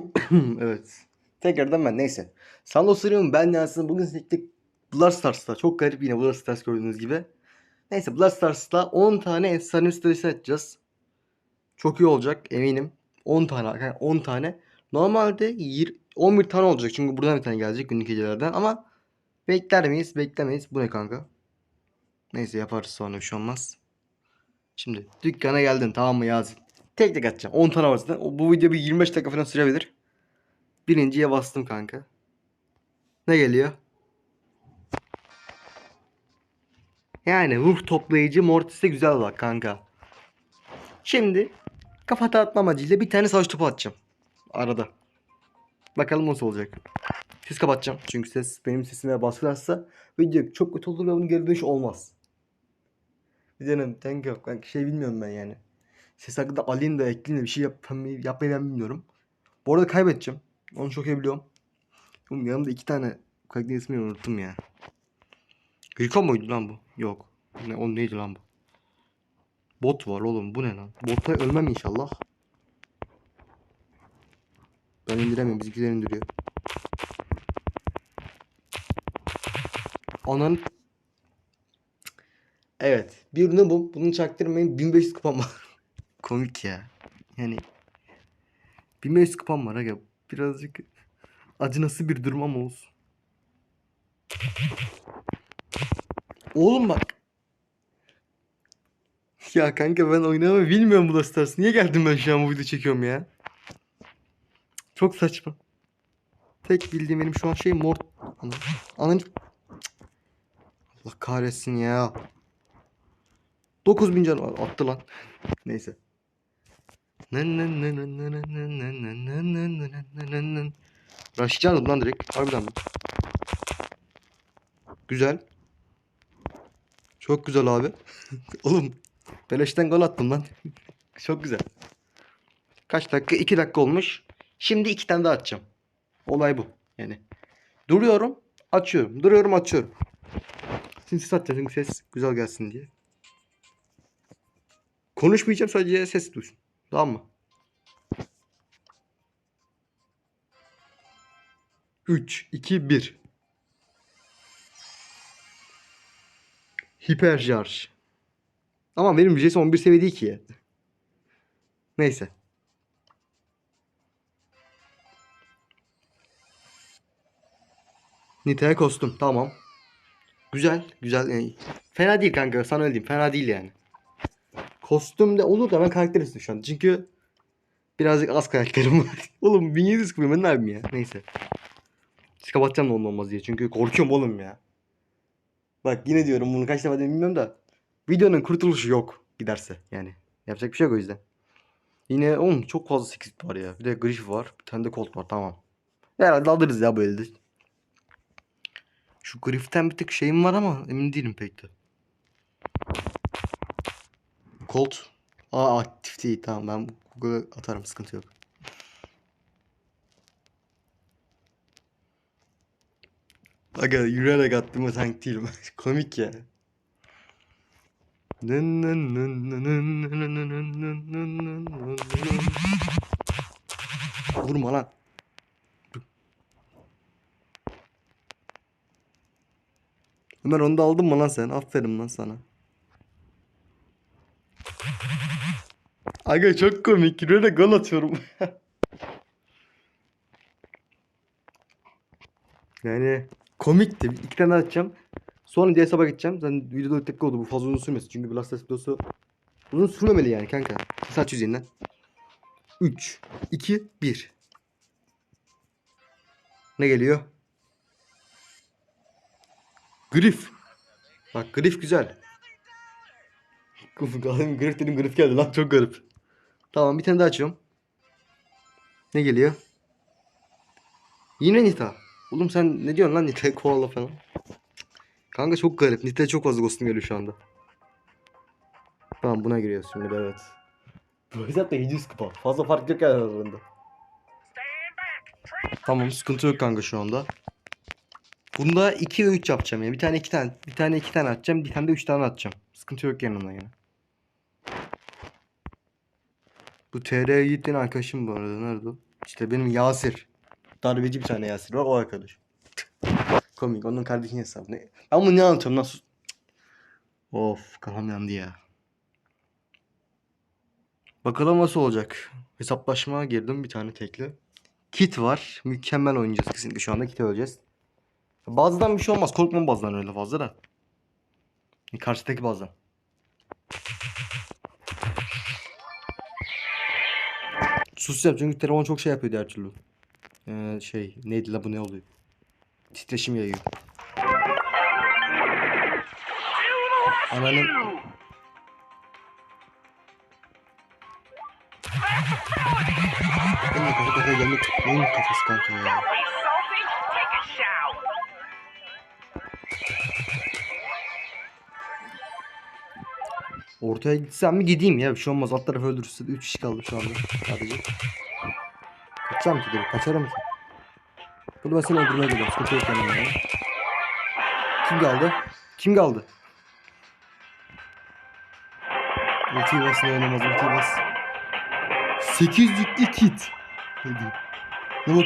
evet. Tekrardan ben neyse. Sando Sırıyorum ben Yasin. Bugün sizlikle Blood Stars'ta çok garip yine Blood Stars gördüğünüz gibi. Neyse Blood Stars'ta 10 tane efsane sitesi açacağız. Çok iyi olacak eminim. 10 tane yani 10 tane. Normalde 20, 11 tane olacak çünkü buradan bir tane gelecek günlük gecelerden ama bekler miyiz? Beklemeyiz. Bu ne kanka? Neyse yaparız sonra bir şey olmaz. Şimdi dükkana geldin tamam mı Yasin? Tek tek atacağım. 10 tane var zaten. O- Bu video bir 25 dakika falan sürebilir. Birinciye bastım kanka. Ne geliyor? Yani ruh toplayıcı Mortis'e güzel bak kanka. Şimdi kafa dağıtma amacıyla bir tane savaş topu atacağım. Arada. Bakalım nasıl olacak. Ses kapatacağım. Çünkü ses benim sesime baskılarsa video çok kötü olur ve bunun geri dönüş olmaz. Bir canım thank you. Kanka şey bilmiyorum ben yani. Ses hakkında alayım da ekleyeyim de bir şey yapmayı, yapmayı ben bilmiyorum. Bu arada kaybedeceğim. Onu çok iyi biliyorum. Oğlum yanımda iki tane karakter ismini unuttum ya. Gülkan mıydı lan bu? Yok. Ne, o neydi lan bu? Bot var oğlum bu ne lan? Botta ölmem inşallah. Ben indiremiyorum bizimkiler indiriyor. Anan Evet. Bir noob'um. Bunu çaktırmayın. 1500 kupam var. Komik ya. Yani 1500 kupam var aga. Birazcık acınası bir durum ama olsun. Oğlum bak. Ya kanka ben oynamayı bilmiyorum bu Stars. Niye geldim ben şu an bu video çekiyorum ya? Çok saçma. Tek bildiğim benim şu an şey mor... Ananı... Ananı... Allah kahretsin ya. 9000 can. Attı lan. Neyse. Rushlayacağım lan direkt. Harbiden mi? Güzel. Çok güzel abi. Oğlum. Beleşten gol attım lan. Çok güzel. Kaç dakika? 2 dakika olmuş. Şimdi iki tane daha atacağım. Olay bu. Yani. Duruyorum. Açıyorum. Duruyorum açıyorum. Şimdi ses atacağım çünkü ses güzel gelsin diye. Konuşmayacağım sadece ses duysun. Tamam mı? 3, 2, 1. Hiper şarj. Ama benim Jesse 11 seviye değil ki. Neyse. Nita'ya kostüm. Tamam. Güzel. Güzel. Fena değil kanka. Sana öyle diyeyim. Fena değil yani. Kostüm de olur da ben karakter istiyorum şu an. Çünkü birazcık az karakterim var. oğlum 1700 kupayım ben ne yapayım ya. Neyse. Hiç kapatacağım da onun olmaz diye. Çünkü korkuyorum oğlum ya. Bak yine diyorum bunu kaç defa dedim bilmiyorum da. Videonun kurtuluşu yok giderse yani. Yapacak bir şey yok o yüzden. Yine oğlum çok fazla 8 var ya. Bir de Griff var. Bir tane de Colt var tamam. Herhalde alırız ya bu elde. Şu Griff'ten bir tık şeyim var ama emin değilim pek de. Colt. Aa aktif değil tamam ben Google'a atarım sıkıntı yok. Aga yürüyerek attığıma tank değilim. Komik ya. Vurma lan. Ömer onu da aldın mı lan sen? Aferin lan sana. Aga çok komik. Yürüyerek gol atıyorum. yani komikti. İki tane atacağım. Sonra diğer hesaba gideceğim. Zaten video 4 dakika oldu. Bu fazla uzun sürmesin. Çünkü Blast Test videosu uzun sürmemeli yani kanka. Saat yüzeyinden. 3, 2, 1. Ne geliyor? Griff. Bak Griff güzel. Galibim Griff dedim Griff geldi lan çok garip. Tamam bir tane daha açıyorum. Ne geliyor? Yine Nita. Oğlum sen ne diyorsun lan Nita koala falan. Kanka çok garip. Nita'ya çok fazla ghost'um geliyor şu anda. Tamam buna giriyoruz şimdi evet. Bu zaten 700 kupa. Fazla fark yok yani aralarında. Tamam sıkıntı yok kanka şu anda. Bunda 2 ve 3 yapacağım yani. Bir tane 2 tane. Bir tane 2 tane atacağım. Bir tane de 3 tane atacağım. Sıkıntı yok yanına yani. Bu TR Yiğit'in arkadaşım bu arada. Nerede? İşte benim Yasir. Darbeci bir tane Yasir var. O arkadaş. Komik. Onun kardeşinin hesabı. Ne? Ben bunu ne anlatıyorum? Nasıl? Of kafam yandı ya. Bakalım nasıl olacak. Hesaplaşmaya girdim bir tane tekli. Kit var. Mükemmel oynayacağız kesinlikle şu anda. Kit öleceğiz. Bazıdan bir şey olmaz. Korkmam bazıdan öyle fazla da. Karşıdaki bazıdan. Sus yap çünkü telefon çok şey yapıyor diğer türlü. Ee, şey neydi la bu ne oluyor? Titreşim yayıyor. Ananın... Benim kafası kanka ya? Ortaya gitsem mi gideyim ya bir şey olmaz alt tarafı öldürürse 3 kişi kaldı şu anda sadece. Kaçacağım ki direkt kaçarım ki. Bunu ben seni öldürmeye geliyorum sıkıntı yok yanımda ya. Kim kaldı? Kim kaldı? Ultiyi bas ne oynamaz ultiyi bas. 8 yüklü kit. Ne diyeyim? Ne bok?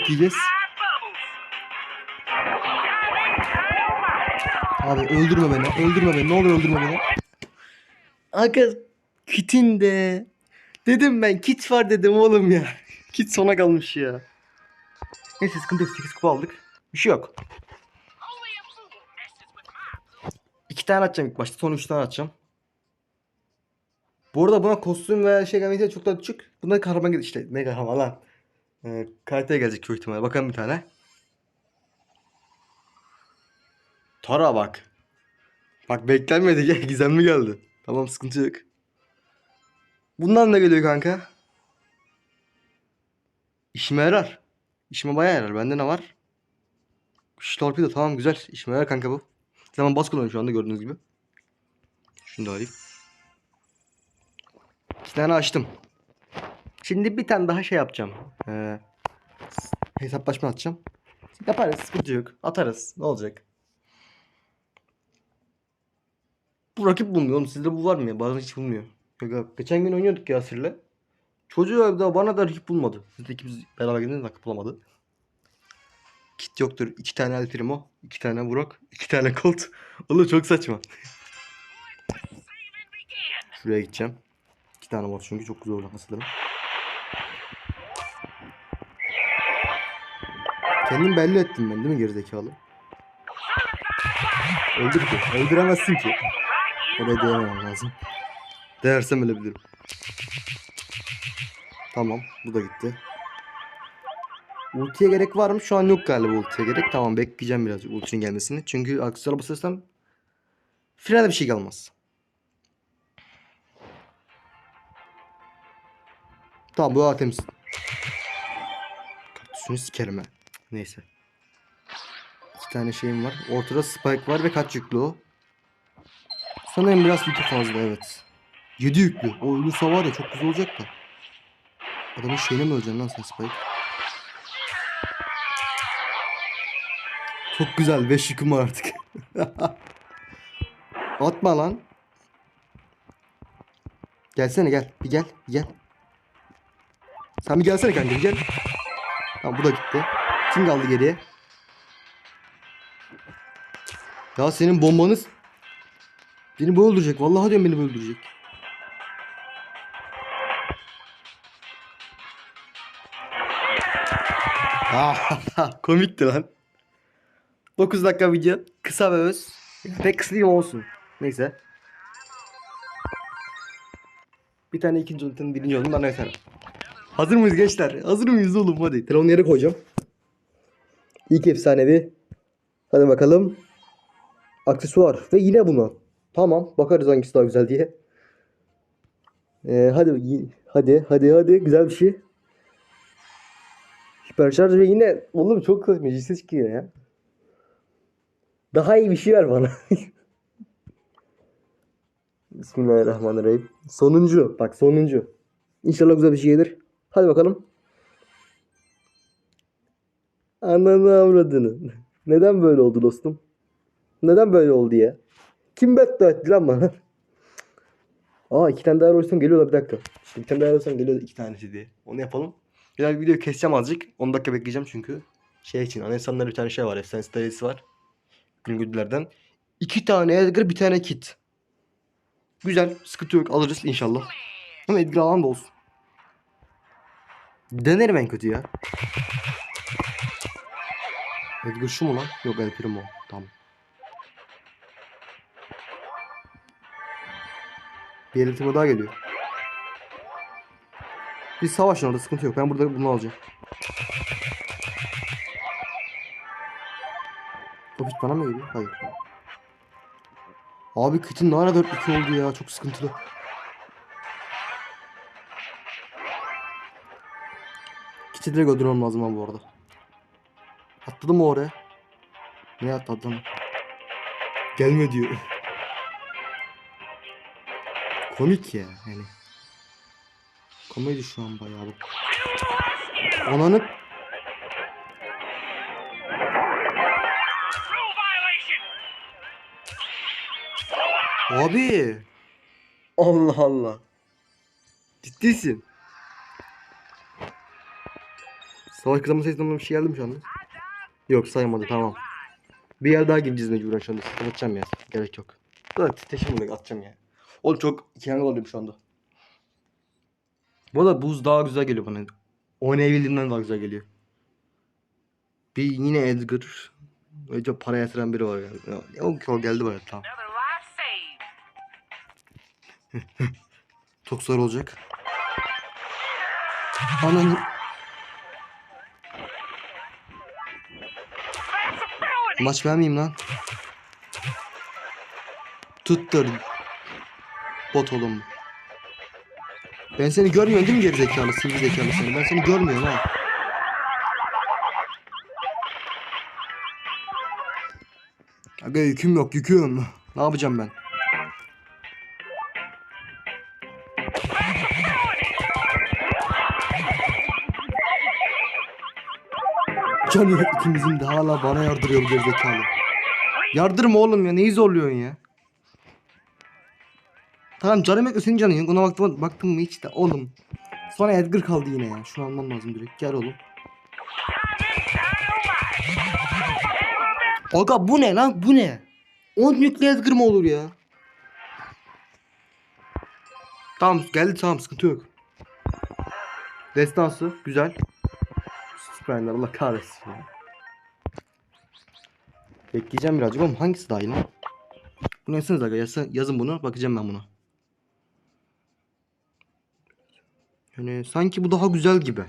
Abi öldürme beni öldürme beni ne olur öldürme beni. Aga kitin de. Dedim ben kit var dedim oğlum ya. Kit sona kalmış ya. Neyse sıkıntı yok 8 kupa aldık. Bir şey yok. İki tane atacağım ilk başta sonra üç tane atacağım. Bu arada buna kostüm veya şey gelmeyince çok daha düşük. Bunda kahraman gel işte ne kahraman lan. Ee, karakter gelecek büyük ihtimalle. Bakalım bir tane. Tara bak. Bak beklenmedi ya gizemli geldi. Tamam sıkıntı yok. Bundan ne geliyor kanka? İşime yarar. İşime bayağı yarar. Bende ne var? Şu torpido tamam güzel. İşime yarar kanka bu. Zaman bas kullanıyorum şu anda gördüğünüz gibi. Şunu da alayım. İki tane açtım. Şimdi bir tane daha şey yapacağım. Ee, hesaplaşma atacağım. Yaparız sıkıntı yok. Atarız. Ne olacak? Bu rakip bulmuyor oğlum. Sizde bu var mı ya? Bazen hiç bulmuyor. Yok abi. Geçen gün oynuyorduk Yasir'le. Çocuğu da bana da rakip bulmadı. Biz de ikimiz beraber gidince rakip bulamadı. Kit yoktur. İki tane El Primo. iki tane Burak. iki tane Colt. Oğlum çok saçma. Şuraya gideceğim. İki tane var çünkü çok güzel olur hasılırım. Kendim belli ettim ben değil mi gerizekalı? Öldür ki. Öldüremezsin ki. Oraya değmemem lazım. Değersem ölebilirim. Tamam. Bu da gitti. Ultiye gerek var mı? Şu an yok galiba ultiye gerek. Tamam bekleyeceğim birazcık ultinin gelmesini. Çünkü aksesuara basırsam frene bir şey kalmaz. Tamam bu daha temiz. Kaktüsünü sikerim ha. Neyse. İki tane şeyim var. Ortada spike var ve kaç yüklü o? Sanırım biraz yükü fazla evet. 7 yüklü. O ölürse var ya çok güzel olacak da. Adamın şeyine mi öleceksin lan sen Spike? Çok güzel 5 yüküm var artık. Atma lan. Gelsene gel. Bir gel. Bir gel. Sen bir gelsene kanka bir gel. Tamam bu da gitti. Kim kaldı geriye? Ya senin bombanız Beni bu öldürecek. Vallahi diyorum beni bu öldürecek. Ah, komikti lan. 9 dakika video. Kısa ve öz. Pek kısa değil olsun. Neyse. Bir tane ikinci ultinin birinci oldum bana yeter. Hazır mıyız gençler? Hazır mıyız oğlum hadi. Telefonu yere koyacağım. İlk efsanevi. Hadi bakalım. Aksesuar. Ve yine buna. Tamam. Bakarız hangisi daha güzel diye. Ee, hadi hadi hadi hadi güzel bir şey. Hiperşarj ve yine oğlum çok kız meclise çıkıyor ya. Daha iyi bir şey ver bana. Bismillahirrahmanirrahim. Sonuncu. Bak sonuncu. İnşallah güzel bir şey gelir. Hadi bakalım. Ananı avradını. Neden böyle oldu dostum? Neden böyle oldu ya? Kim beddua etti lan bana? Aa iki tane daha roysam geliyorlar bir dakika. İşte bir tane daha roysam geliyor iki tanesi diye. Onu yapalım. Biraz videoyu keseceğim azıcık. 10 dakika bekleyeceğim çünkü. Şey için Anayasanlar bir tane şey var. Efsane sitesi var. Güngüdülerden. İki tane Edgar bir tane kit. Güzel. Sıkıntı yok. Alırız inşallah. Ama Edgar alan da olsun. Denerim en kötü ya. Edgar şu mu lan? Yok El Primo. Tamam. Bir El Primo daha geliyor. Biz savaşın orada sıkıntı yok. Ben burada bunu alacağım. Bit bana mı geliyor? Hayır. Abi kıtın ne ara 4-2 oldu ya. Çok sıkıntılı. Kiti direkt öldürmem lazım abi bu arada. Atladım mı oraya? Ne atladım? Gelme diyor. Komik ya yani. Komedi şu an bayağı bu. Ananı. Abi. Allah Allah. Ciddisin. Savaş kazanma sayısından bir şey geldi mi şu anda? Yok saymadı tamam. Bir yer daha gireceğiz mecburen şu anda. Atacağım ya. Gerek yok. Evet teşekkür atacağım ya. Oğlum çok ikilemli oluyorum şu anda. Bu arada buz daha güzel geliyor bana. Oynayabildiğimden daha güzel geliyor. Bir yine Edgar. Önce para yatıran biri var galiba. Ya, O, o geldi bana tamam. Çok zor olacak. Ananı... Maç ben miyim lan? Tuttur. Bot oğlum. Ben seni görmüyorum değil mi gerizekalı, sivri zekalı seni? Ben seni görmüyorum ha. Aga yüküm yok yüküm. Ne yapacağım ben? Can ikimizin de hala bana yardırıyor gerizekalı. Yardırma oğlum ya neyi zorluyorsun ya? Tamam canım yok senin canın yok ona baktım, baktım mı hiç de oğlum. Sonra Edgar kaldı yine ya. Şunu almam lazım direkt. Gel oğlum. Aga bu ne lan bu ne? 10 yüklü Edgar mı olur ya? Tamam geldi tamam sıkıntı yok. Destansı güzel. Sprine'lar Allah kahretsin ya. Bekleyeceğim birazcık oğlum hangisi daha iyi lan? Bunu yazsanız aga yazın bunu bakacağım ben buna. Yani sanki bu daha güzel gibi.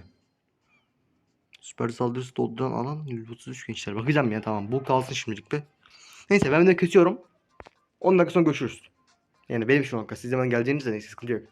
Süper saldırısı dolduran alan 133 gençler. Bakacağım ya tamam bu kalsın şimdilik be. Neyse ben de kesiyorum. 10 dakika sonra görüşürüz. Yani benim şu an siz hemen geleceğinizde neyse sıkıntı yok.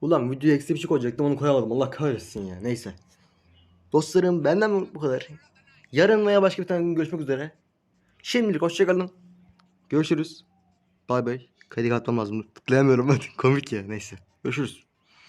Ulan video eksi bir şey koyacaktım onu koyamadım. Allah kahretsin ya. Neyse. Dostlarım benden bu kadar. Yarın veya başka bir tane görüşmek üzere. Şimdilik hoşçakalın. Görüşürüz. Bay bay. Kaydı atmam lazım. Tıklayamıyorum hadi. Komik ya. Neyse. Görüşürüz.